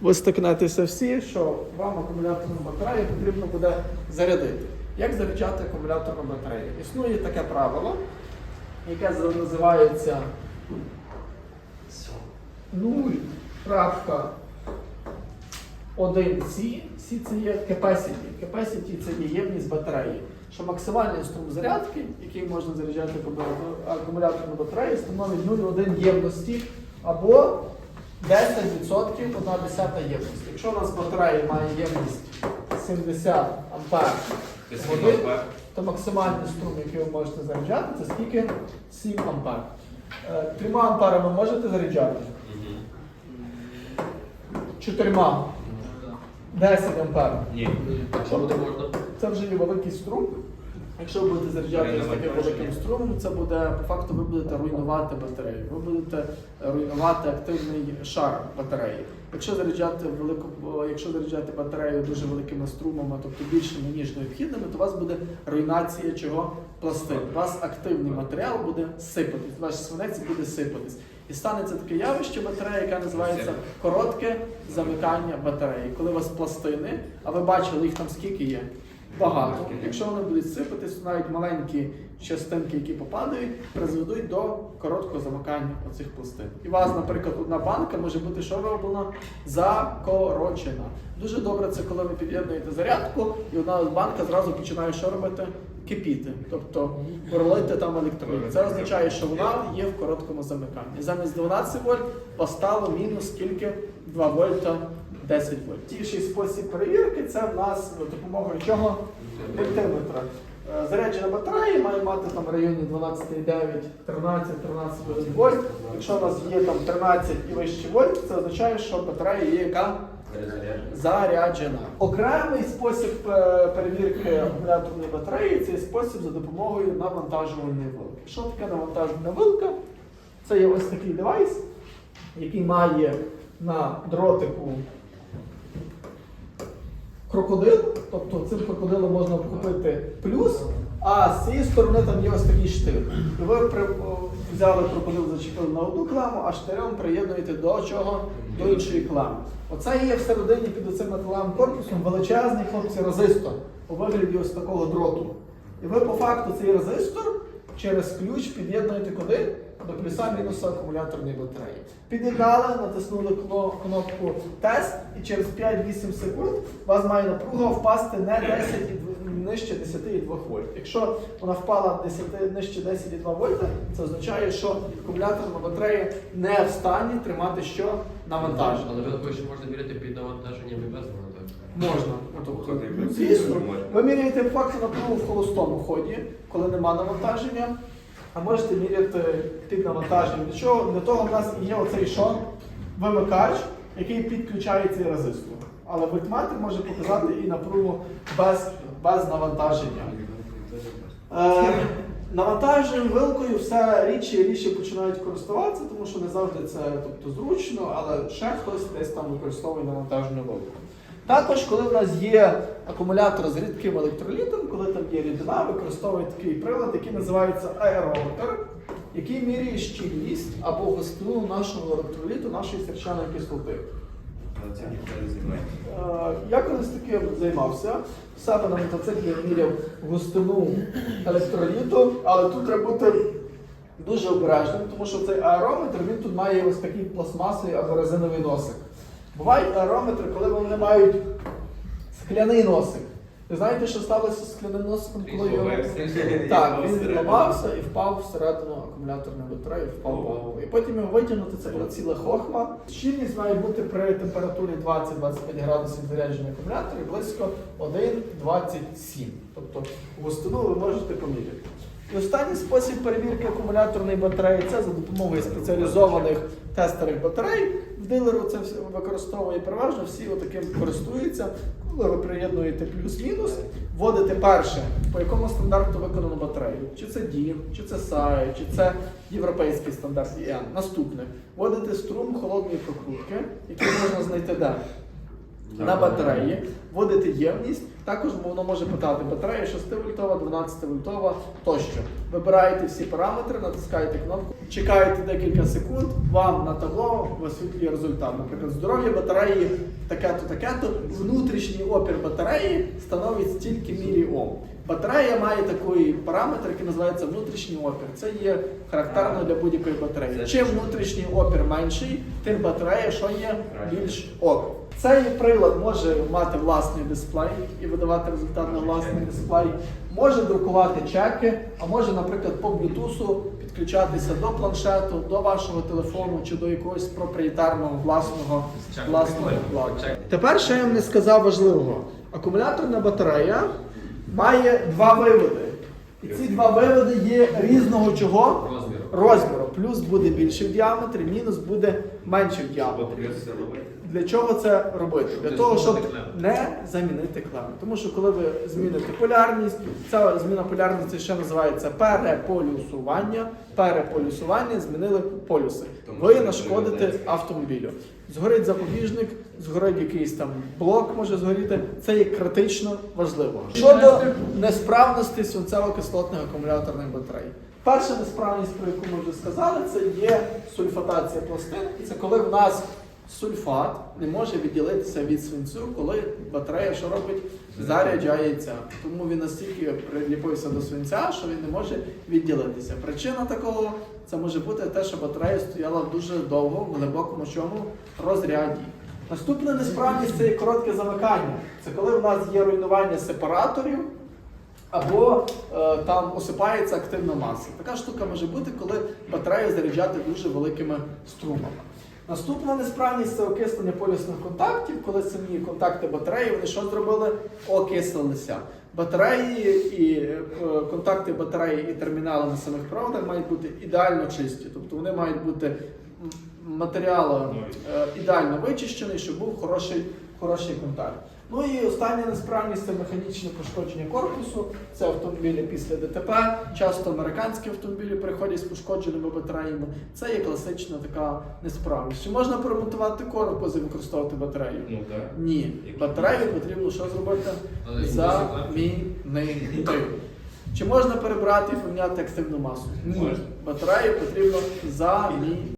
ви стикнетеся всі, що вам акумуляторну батарею потрібно буде зарядити. Як заряджати акумуляторну батарею? Існує таке правило, яке називається 0.1C. C це є capacity. Capacity це є ємність батареї. Що максимальний струм зарядки, який можна заряджати акумулятор- акумуляторну батарею, становить 0,1 ємності або 10% 1 десята ємності. Якщо у нас батарея має ємність 70 ампер води, то максимальний струм, який ви можете заряджати, це скільки? 7 ампер. Е, Трьома амперами можете заряджати? Чотирма. 10 ампер. Ні. Це вже є великий струм. Якщо ви будете заряджати з таким великим струмом, це буде по факту ви будете руйнувати батарею. Ви будете руйнувати активний шар батареї. Якщо заряджати велику, якщо заряджати батарею дуже великими струмами, тобто більшими ніж необхідними, то у вас буде руйнація чого пластин. У вас активний матеріал буде сипатись, ваш свинець буде сипатись. І станеться таке явище батареї, яке називається коротке замикання батареї. Коли у вас пластини, а ви бачили їх там скільки є? Багато. Якщо вони будуть сипатись, навіть маленькі частинки, які попадають, призведуть до короткого замикання оцих пластин. І вас, наприклад, одна банка може бути що роблена закорочена. Дуже добре це, коли ви під'єднуєте зарядку, і одна банка зразу починає що робити? Кипіти, тобто бурлити там електроліт. Це означає, що вона є в короткому замиканні. Замість 12 вольт постало мінус скільки 2 вольта 10 вольт. Тіший спосіб перевірки це в нас за допомогою чого? Мультиметра. Е, Заряджена батарея має мати там в районі 12,9, 13, 13 вольт. Якщо у нас є там 13 і вище вольт, це означає, що батарея є яка заряджена. Окремий спосіб е, перевірки акумуляторної батареї це спосіб за допомогою навантажувальної вилки. Що таке навантажувальна вилка? Це є ось такий девайс, який має на дротику крокодил, тобто цим крокодилом можна купити плюс, а з цієї сторони там є ось такий штир. І ви при, взяли крокодил, зачепили на одну клему, а штирем приєднуєте до чого? До іншої клеми. Оце є всередині під цим металевим корпусом величезний хлопці резистор у вигляді ось такого дроту. І ви по факту цей резистор через ключ під'єднуєте куди? До плюса-мінуса акумуляторної батареї. Під'єднали, натиснули кнопку тест, і через 5-8 секунд у вас має напруга впасти не 10 і дв- нижче 10,2 вольт. Якщо вона впала 10, нижче 10,2 вольта, це означає, що акумуляторна батарея не в стані тримати що навантаження. Але ви також можна міряти під навантаженням і без навантаження. Можна. Звісно, ви міряєте по факту напругу в холостому ході, коли нема навантаження, а можете міряти під навантаженням. Для чого? Для того в нас є оцей що? Вимикач, який підключає цей резистор. Але вольтметр може показати і напругу без, без навантаження. Е, навантаженням вилкою все рідше і рідше починають користуватися, тому що не завжди це тобто, зручно, але ще хтось десь там використовує навантажену вилку. Також, коли в нас є акумулятор з рідким електролітом, коли там є рідина, використовують такий прилад, який називається аерометр, який міряє щільність або густину нашого електроліту, нашої сірчаної кислоти. Е, Я колись таким займався. Себе на мотоциклі міряв густину електроліту, але тут треба бути дуже обережним, тому що цей аерометр він тут має ось такий пластмасовий або резиновий носик. Бувають аерометри, коли вони мають скляний носик. Ви знаєте, що сталося з скляним носиком, коли його. Так, він відламався і впав всередину акумуляторної батареї, впав вагу. І потім його витягнути, це була ціла хохма. Щільність має бути при температурі 20-25 градусів зарядження акумулятора близько 1,27. Тобто густину ви можете поміряти. І останній спосіб перевірки акумуляторної батареї це за допомогою спеціалізованих тестерних батарей. В дилеру це все використовує переважно, всі отаким користуються. Коли ви приєднуєте плюс-мінус, вводите перше, по якому стандарту виконано батарею. Чи це DIN, чи це SAE, чи це європейський стандарт. Наступне. Вводите струм холодної прокрутки, який можна знайти де? На батареї, вводите ємність. Також воно може питати батарея 6 вольтова, 12 вольтова тощо. Вибираєте всі параметри, натискаєте кнопку, чекаєте декілька секунд, вам на табло висвітлює результат. Наприклад, здоров'я батареї таке-то, таке-то, внутрішній опір батареї становить стільки міліом. Батарея має такий параметр, який називається внутрішній опір. Це є характерно для будь-якої батареї. Чим внутрішній опір менший, тим батарея, що є більш ок. Цей прилад може мати власний дисплей і видавати результат на власний дисплей, може друкувати чеки, а може, наприклад, по Bluetooth підключатися до планшету, до вашого телефону чи до якогось проприєтарного власного власного вкладу. Тепер ще я вам не сказав важливого. Акумуляторна батарея має два виводи. І ці два виводи є різного чого? Розміру. Плюс буде більший в діаметрі, мінус буде менший в діаметрі. Для чого це робити? Щоб Для того, щоб клем. не замінити клем. Тому що коли ви зміните полярність, ця зміна полярності ще називається переполюсування. Переполюсування змінили полюси. Тому Ви нашкодите автомобілю. Згорить запобіжник, згорить якийсь там блок, може згоріти. Це є критично важливо. Щодо несправності свинцево-кислотних акумуляторних батарей. Перша несправність, про яку ми вже сказали, це є сульфатація пластин. Це коли в нас сульфат не може відділитися від свинцю, коли батарея що робить? Заряджається. Тому він настільки приліпився до свинця, що він не може відділитися. Причина такого це може бути те, що батарея стояла дуже довго в глибокому чому розряді. Наступна несправність це є коротке замикання. Це коли в нас є руйнування сепараторів або е, там осипається активна маса. Така штука може бути, коли батарею заряджати дуже великими струмами. Наступна несправність це окислення полюсних контактів, коли самі контакти батареї вони що зробили? Окислилися. Батареї і е, контакти батареї і термінали на самих проводах мають бути ідеально чисті, тобто вони мають бути м, матеріалом е, ідеально вичищений, щоб був хороший, хороший контакт. Ну і остання несправність це механічне пошкодження корпусу. Це автомобілі після ДТП. Часто американські автомобілі приходять з пошкодженими батареями. Це є класична така несправність. Чи можна поремонтувати корпус і використовувати батарею? Ну так. Ні. Батарею потрібно що зробити? Замінити. Чи можна перебрати і поміняти активну масу? Ні. Батарею потрібно замінити.